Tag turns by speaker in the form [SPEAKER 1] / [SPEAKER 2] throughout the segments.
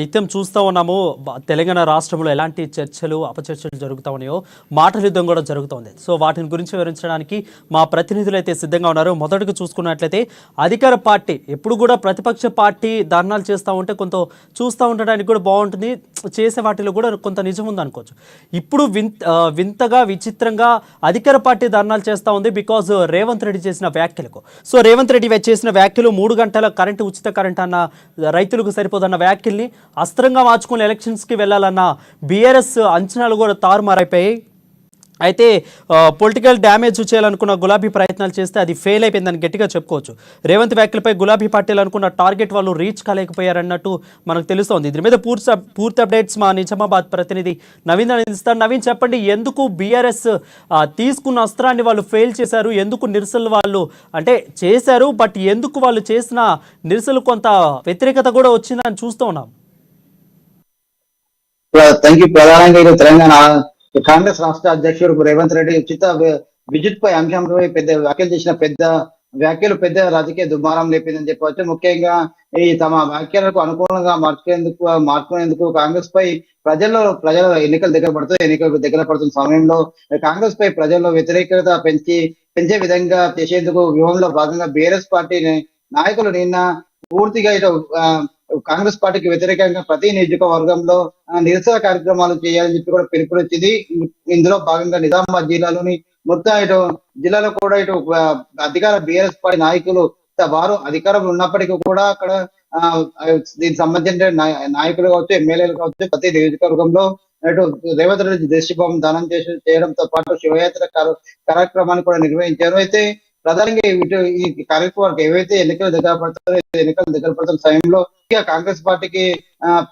[SPEAKER 1] నిత్యం చూస్తూ ఉన్నాము. తెలంగాణ రాష్ట్రంలో ఎలాంటి చర్చలు అపచర్చలు జరుగుతూ ఉన్నాయో మాటల యుద్ధం కూడా జరుగుతోంది. సో వాటిని గురించి వివరించడానికి మా ప్రతినిధులు అయితే సిద్ధంగా ఉన్నారు. మొదటగా చూసుకున్నట్లయితే అధికార పార్టీ ఎప్పుడు కూడా ప్రతిపక్ష పార్టీ ధర్నాలు చేస్తూ ఉంటే కొంత చూస్తూ ఉండడానికి కూడా బాగుంటుంది. చేసే వాటిలో కూడా కొంత నిజం ఉందనుకోవచ్చు. ఇప్పుడు వింత వింతగా విచిత్రంగా అధికార పార్టీ ధర్నాలు చేస్తూ ఉంది బికాజ్ రేవంత్ రెడ్డి చేసిన వ్యాఖ్యలకు. సో రేవంత్ రెడ్డి చేసిన వ్యాఖ్యలు మూడు గంటల కరెంటు ఉచిత కరెంట్ అన్న రైతులకు సరిపోదన్న వ్యాఖ్యల్ని అస్త్రంగా మార్చుకుని ఎలక్షన్స్కి వెళ్ళాలన్న బీఆర్ఎస్ అంచనాలు కూడా తారుమారైపోయాయి. అయితే పొలిటికల్ డ్యామేజ్ చేయాలనుకున్న గులాబీ ప్రయత్నాలు చేస్తే అది ఫెయిల్ అయిపోయిందని గట్టిగా చెప్పుకోవచ్చు. రేవంత్ వ్యాఖ్యలపై గులాబీ పార్టీలు అనుకున్న టార్గెట్ వాళ్ళు రీచ్ కాలేకపోయారన్నట్టు మనకు తెలుస్తోంది. దీని మీద పూర్తి పూర్తి అప్డేట్స్ మా నిజామాబాద్ ప్రతినిధి నవీన్ అందిస్తారు నవీన్ చెప్పండి ఎందుకు బీఆర్ఎస్ తీసుకున్న అస్త్రాన్ని వాళ్ళు ఫెయిల్ చేశారు? ఎందుకు నిరసనలు వాళ్ళు అంటే చేశారు బట్ ఎందుకు వాళ్ళు చేసిన నిరసనలు కొంత వ్యతిరేకత కూడా వచ్చిందని చూస్తూ ఉన్నాం.
[SPEAKER 2] థ్యాంక్ యూ ప్రధానంగా తెలంగాణ కాంగ్రెస్ రాష్ట్ర అధ్యక్షుడు రేవంత్ రెడ్డి ఉచిత విద్యుత్ పై అంశంపై పెద్ద వ్యాఖ్యలు చేసిన పెద్ద వ్యాఖ్యలు పెద్ద రాజకీయ దుమారం లేపిందని చెప్పవచ్చు. ముఖ్యంగా ఈ తమ వ్యాఖ్యలకు అనుకూలంగా మార్చుకునేందుకు మార్చుకునేందుకు కాంగ్రెస్ పై ప్రజల్లో ప్రజల ఎన్నికలు దగ్గర పడుతూ ఎన్నికలు దగ్గర పడుతున్న సమయంలో కాంగ్రెస్ పై ప్రజల్లో వ్యతిరేకత పెంచి పెంచే విధంగా చేసేందుకు వ్యూహంలో భాగంగా బీఆర్ఎస్ పార్టీ నాయకులు నిన్న పూర్తిగా ఇటు కాంగ్రెస్ పార్టీకి వ్యతిరేకంగా ప్రతి నియోజకవర్గంలో నిరసన కార్యక్రమాలు చేయాలని చెప్పి కూడా పిలుపునిచ్చింది ఇందులో భాగంగా నిజామాబాద్ జిల్లాలోని మొత్తం ఇటు జిల్లాలో కూడా ఇటు అధికార బీఆర్ఎస్ పార్టీ నాయకులు వారు అధికారం ఉన్నప్పటికీ కూడా అక్కడ దీనికి సంబంధించిన నాయకులు కావచ్చు ఎమ్మెల్యేలు కావచ్చు ప్రతి నియోజకవర్గంలో ఇటు రేవంత్ రెడ్డి దృష్టిభావం దానం చేసి చేయడంతో పాటు శివయాత్ర కార్యక్రమాన్ని కూడా నిర్వహించారు. అయితే ప్రధానంగా ఈ కార్యక్రమానికి ఏవైతే ఎన్నికలు దగ్గర పడుతారో ఎన్నికలు దగ్గర పడుతున్న సమయంలో ఇక కాంగ్రెస్ పార్టీకి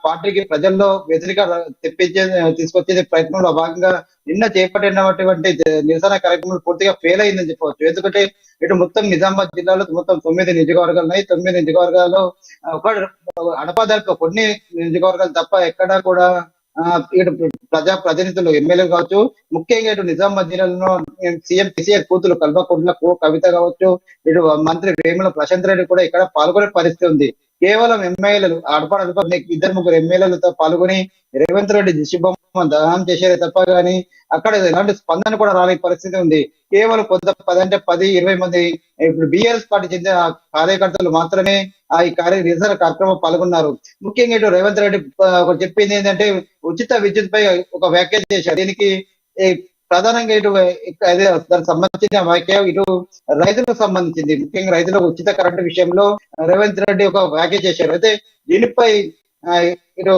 [SPEAKER 2] పార్టీకి ప్రజల్లో వ్యతిరేక తెప్పించే తీసుకొచ్చే ప్రయత్నంలో భాగంగా నిన్న చేపట్టినటువంటి నిరసన కార్యక్రమం పూర్తిగా ఫెయిల్ అయిందని చెప్పవచ్చు. ఎందుకంటే ఇటు మొత్తం నిజామాబాద్ జిల్లాలో మొత్తం తొమ్మిది నియోజకవర్గాలు ఉన్నాయి. తొమ్మిది నియోజకవర్గాల్లో ఒక అడపాదడప కొన్ని నియోజకవర్గాలు తప్ప ఎక్కడా కూడా ఇటు ప్రజా ప్రతినిధులు ఎమ్మెల్యే కావచ్చు ముఖ్యంగా ఇటు నిజామాబాద్ జిల్లాలో సీఎం కేసీఆర్ కూతురు కల్వకుంట్ల కవిత కావచ్చు ఇటు మంత్రి వేముల ప్రశాంత్ రెడ్డి కూడా ఇక్కడ పాల్గొనే పరిస్థితి ఉంది. కేవలం ఎమ్మెల్యేలు అడపడ ఇద్దరు ముగ్గురు ఎమ్మెల్యేలతో పాల్గొని రేవంత్ రెడ్డి దిశబొమ్మ దహనం చేశారే తప్ప కానీ అక్కడ ఎలాంటి స్పందన కూడా రాని పరిస్థితి ఉంది. కేవలం కొంత పది అంటే పది ఇరవై మంది ఇప్పుడు బిఆర్ఎస్ పార్టీ చెందిన కార్యకర్తలు మాత్రమే ఈ కార్య నిరసన కార్యక్రమం పాల్గొన్నారు. ముఖ్యంగా ఇటు రేవంత్ రెడ్డి చెప్పింది ఏంటంటే ఉచిత విద్యుత్ పై ఒక వ్యాఖ్య చేశారు. దీనికి ప్రధానంగా ఇటు అదే దానికి సంబంధించిన వ్యాఖ్య ఇటు రైతులకు సంబంధించింది. ముఖ్యంగా రైతులకు ఉచిత కరెంటు విషయంలో రేవంత్ రెడ్డి ఒక వ్యాఖ్య చేశారు. అయితే దీనిపై ఇటు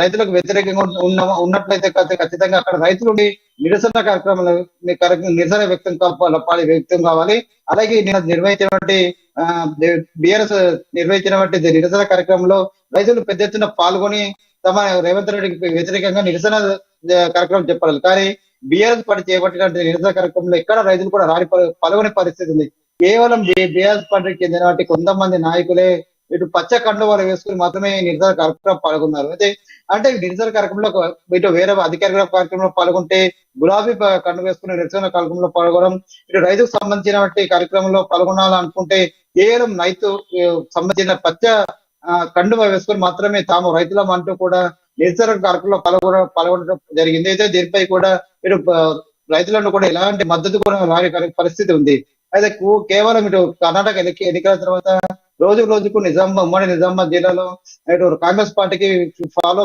[SPEAKER 2] రైతులకు వ్యతిరేకంగా ఉన్న ఉన్నట్లయితే ఖచ్చితంగా అక్కడ రైతులు నిరసన కార్యక్రమాలు నిరసన వ్యక్తం కావాలి వ్యక్తం కావాలి. అలాగే నిన్న నిర్వహించినటువంటి బిఆర్ఎస్ నిర్వహించినటువంటి నిరసన కార్యక్రమంలో రైతులు పెద్ద ఎత్తున పాల్గొని తమ రేవంత్ రెడ్డికి వ్యతిరేకంగా నిరసన కార్యక్రమం చెప్పాలి. కానీ బీఆర్ఎస్ పార్టీ చేపట్టినటువంటి నిరసన కార్యక్రమంలో ఎక్కడ రైతులు కూడా రాని పాల్గొనే పరిస్థితి ఉంది. కేవలం బీఆర్ఎస్ పార్టీకి చెందిన కొంతమంది నాయకులే ఇటు పచ్చ కండువాలు వేసుకుని మాత్రమే ఈ నిరసన కార్యక్రమం పాల్గొన్నారు. అయితే అంటే ఈ నిరసన కార్యక్రమంలో ఇటు వేరే అధికారిక కార్యక్రమంలో పాల్గొంటే గులాబీ కండు వేసుకుని నిరసన కార్యక్రమంలో పాల్గొనడం ఇటు రైతుకు సంబంధించినటువంటి కార్యక్రమంలో పాల్గొనాలనుకుంటే కేవలం రైతు సంబంధించిన పచ్చ ఆ, కండువ వేసుకొని మాత్రమే తాము రైతులం అంటూ కూడా నిరసన కార్యక్రమంలో పాల్గొన పాల్గొనడం జరిగింది. అయితే దీనిపై కూడా ఇటు రైతులను కూడా ఎలాంటి మద్దతు కూడా రాని పరిస్థితి ఉంది. అయితే కేవలం ఇటు కర్ణాటక ఎన్నికల తర్వాత రోజు రోజుకు నిజామాబాద్ ఉమ్మడి నిజామాబాద్ జిల్లాలో ఇటు కాంగ్రెస్ పార్టీకి ఫాలో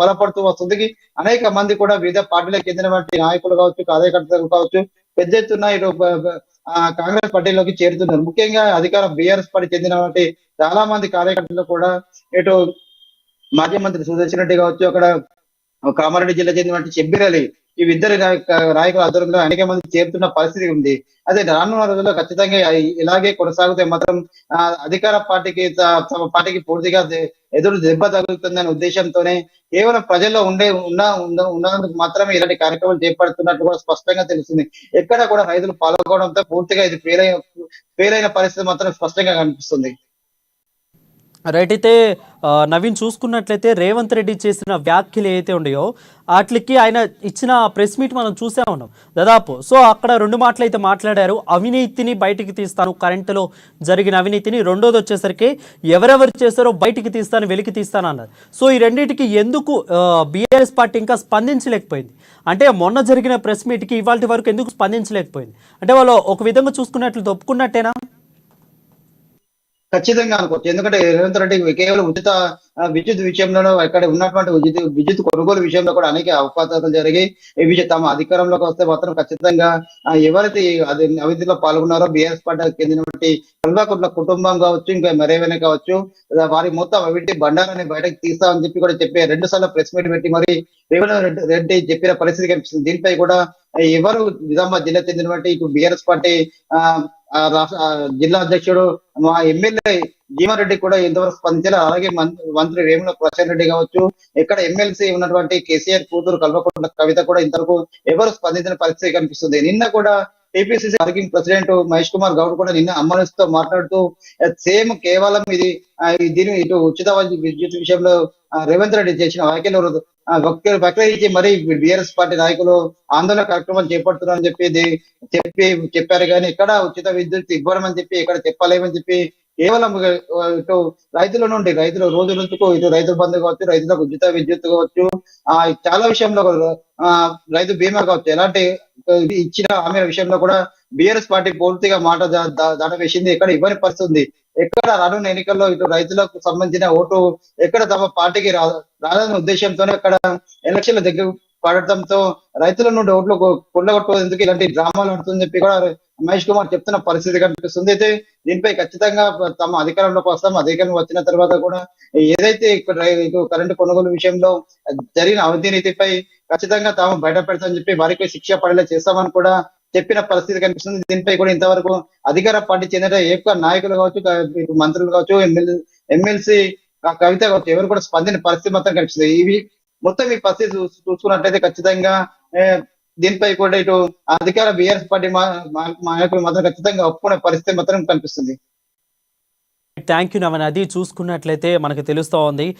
[SPEAKER 2] బలపడుతూ వస్తుంది అనేక మంది కూడా వివిధ పార్టీలకు చెందినటువంటి నాయకులు కావచ్చు కార్యకర్తలు కావచ్చు పెద్ద ఎత్తున ఇటు కాంగ్రెస్ పార్టీలోకి చేరుతున్నారు. ముఖ్యంగా అధికార బీఆర్ఎస్ పార్టీ చెందినటువంటి చాలా మంది కార్యకర్తలు కూడా ఇటు మాజీ మంత్రి సుదర్శన్ రెడ్డి కావచ్చు అక్కడ కామారెడ్డి జిల్లా చెందినటువంటి షబ్బీర్ అలీ ఈ ఇద్దరు నాయకుల ఆధ్వర్యంలో అనేక మంది చేరుతున్న పరిస్థితి ఉంది. అదే రానున్న రోజుల్లో ఖచ్చితంగా ఇలాగే కొనసాగితే మాత్రం అధికార పార్టీకి తమ పార్టీకి పూర్తిగా ఎదురు దెబ్బ తగులుతుందనే ఉద్దేశంతోనే కేవలం ప్రజల్లో ఉండే ఉన్న ఉన్నందుకు మాత్రమే ఇలాంటి కార్యక్రమాలు చేపడుతున్నట్టు కూడా స్పష్టంగా తెలుస్తుంది. ఎక్కడ కూడా రైతులు పాల్గొనడంతో పూర్తిగా ఇది ఫెయిల్ అయిన ఫెయిల్ అయిన పరిస్థితి మాత్రం స్పష్టంగా కనిపిస్తుంది.
[SPEAKER 1] రైట్ అయితే నవీన్ చూసుకున్నట్లయితే రేవంత్ రెడ్డి చేసిన వ్యాఖ్యలు ఏవైతే ఉన్నాయో వాటికి ఆయన ఇచ్చిన ప్రెస్ మీట్ మనం చూసే ఉన్నాం. దాదాపు సో అక్కడ రెండు మాటలు అయితే మాట్లాడారు. అవినీతిని బయటికి తీస్తాను కరెంటులో జరిగిన అవినీతిని. రెండోది వచ్చేసరికి ఎవరెవరు చేస్తారో బయటికి తీస్తాను వెలికి తీస్తాను అన్నారు. సో ఈ రెండింటికి ఎందుకు బీఆర్ఎస్ పార్టీ ఇంకా స్పందించలేకపోయింది? అంటే మొన్న జరిగిన ప్రెస్ మీట్కి ఇవాళ వరకు ఎందుకు స్పందించలేకపోయింది? అంటే వాళ్ళు ఒక విధంగా చూసుకున్నట్లు ఒప్పుకున్నట్టేనా
[SPEAKER 2] ఖచ్చితంగా అనుకోవచ్చు. ఎందుకంటే రేవంత్ రెడ్డి కేవలం ఉచిత విద్యుత్ విషయంలోనూ ఇక్కడ ఉన్నటువంటి ఉచిత విద్యుత్ కొనుగోలు విషయంలో కూడా అనేక అవకాశాలు జరిగి ఇవి తమ అధికారంలోకి వస్తే మాత్రం ఖచ్చితంగా ఎవరైతే అది అవినీతిలో పాల్గొన్నారో బీఆర్ఎస్ పార్టీ చెందినటువంటి కల్వాకుంట్ల కుటుంబం కావచ్చు ఇంకా మరేవైనా కావచ్చు వారి మొత్తం అవిటి బండారాన్ని బయటకు తీస్తామని చెప్పి కూడా చెప్పే రెండు సార్లు ప్రెస్ మీట్ పెట్టి మరి రేవంత్ రెడ్డి రెడ్డి చెప్పిన పరిస్థితి కనిపిస్తుంది. దీనిపై కూడా ఎవరు నిజామాబాద్ జిల్లా చెందినటువంటి ఇటు బీఆర్ఎస్ పార్టీ ఆ జిల్లా అధ్యక్షుడు మా ఎమ్మెల్యే జీవన్రెడ్డి కూడా ఎంతవరకు స్పందించారు అలాగే మంత్రి వేముల ప్రశాంత్ రెడ్డి కావచ్చు ఇక్కడ ఎమ్మెల్సీ ఉన్నటువంటి కేసీఆర్ కూతురు కల్వకుంట్ల కవిత కూడా ఇంతవరకు ఎవరు స్పందించిన పరిస్థితి కనిపిస్తుంది. నిన్న కూడా TPCC working president Mahesh Kumar Goud కూడా నిన్న అమ్మనిస్తో మాట్లాడుతూ సేమ్ కేవలం ఇది దీని ఇటు ఉచిత విద్యుత్ విషయంలో రేవంత్ రెడ్డి చేసిన వ్యాఖ్యలు వక్రీకరించి మరి బీఆర్ఎస్ పార్టీ నాయకులు ఆందోళన కార్యక్రమాలు చేపడుతున్నారని చెప్పి చెప్పి చెప్పారు. కానీ ఇక్కడ ఉచిత విద్యుత్ ఇవ్వడమని చెప్పి ఇక్కడ చెప్పలేమని చెప్పి కేవలం ఇటు రైతుల నుండి రైతుల రోజు రోజుకు ఇటు రైతు బంధు కావచ్చు రైతులకు ఉచిత విద్యుత్ కావచ్చు ఆ చాలా విషయంలో ఆ రైతు బీమా కావచ్చు ఎలాంటి ఇచ్చిన హామీల విషయంలో కూడా బీఆర్ఎస్ పార్టీ పూర్తిగా మాట దా- దాట వేసింది ఇక్కడ ఇవ్వని పరిస్థితి ఎక్కడ రానున్న ఎన్నికల్లో ఇటు రైతులకు సంబంధించిన ఓటు ఎక్కడ తమ పార్టీకి రా రాదన్న ఉద్దేశంతోనే అక్కడ ఎలక్షన్ల దగ్గర పడటంతో రైతుల నుండి ఓట్లు కొల్లగొట్టేందుకు ఇలాంటి డ్రామాలు ఆడుతుందని చెప్పి కూడా మహేష్ కుమార్ చెప్తున్న పరిస్థితి కనిపిస్తుంది. అయితే దీనిపై ఖచ్చితంగా తమ అధికారంలోకి వస్తాం. అధికారం వచ్చిన తర్వాత కూడా ఏదైతే ఇక్కడ కరెంటు కొనుగోలు విషయంలో జరిగిన అవినీతిపై ఖచ్చితంగా తాము బయట పెడతామని చెప్పి వారికి శిక్ష పడేలా చేస్తామని కూడా చెప్పిన పరిస్థితి కనిపిస్తుంది. దీనిపై కూడా ఇంతవరకు అధికార పార్టీ చెందిన ఏ నాయకులు కావచ్చు మంత్రులు కావచ్చు ఎమ్మెల్సీ కవిత కావచ్చు ఎవరు కూడా స్పందిన పరిస్థితి మాత్రం కనిపిస్తుంది. ఇవి మొత్తం ఈ పరిస్థితి చూసుకున్నట్లయితే ఖచ్చితంగా దీనిపై కూడా ఇటు అధికార బీఆర్ఎస్ పార్టీ మా- నాయకులు మాత్రం ఖచ్చితంగా ఒప్పుకునే పరిస్థితి మాత్రం కనిపిస్తుంది.
[SPEAKER 1] థ్యాంక్ యూ నవన్ అది చూసుకున్నట్లయితే మనకు తెలుస్తూ ఉంది.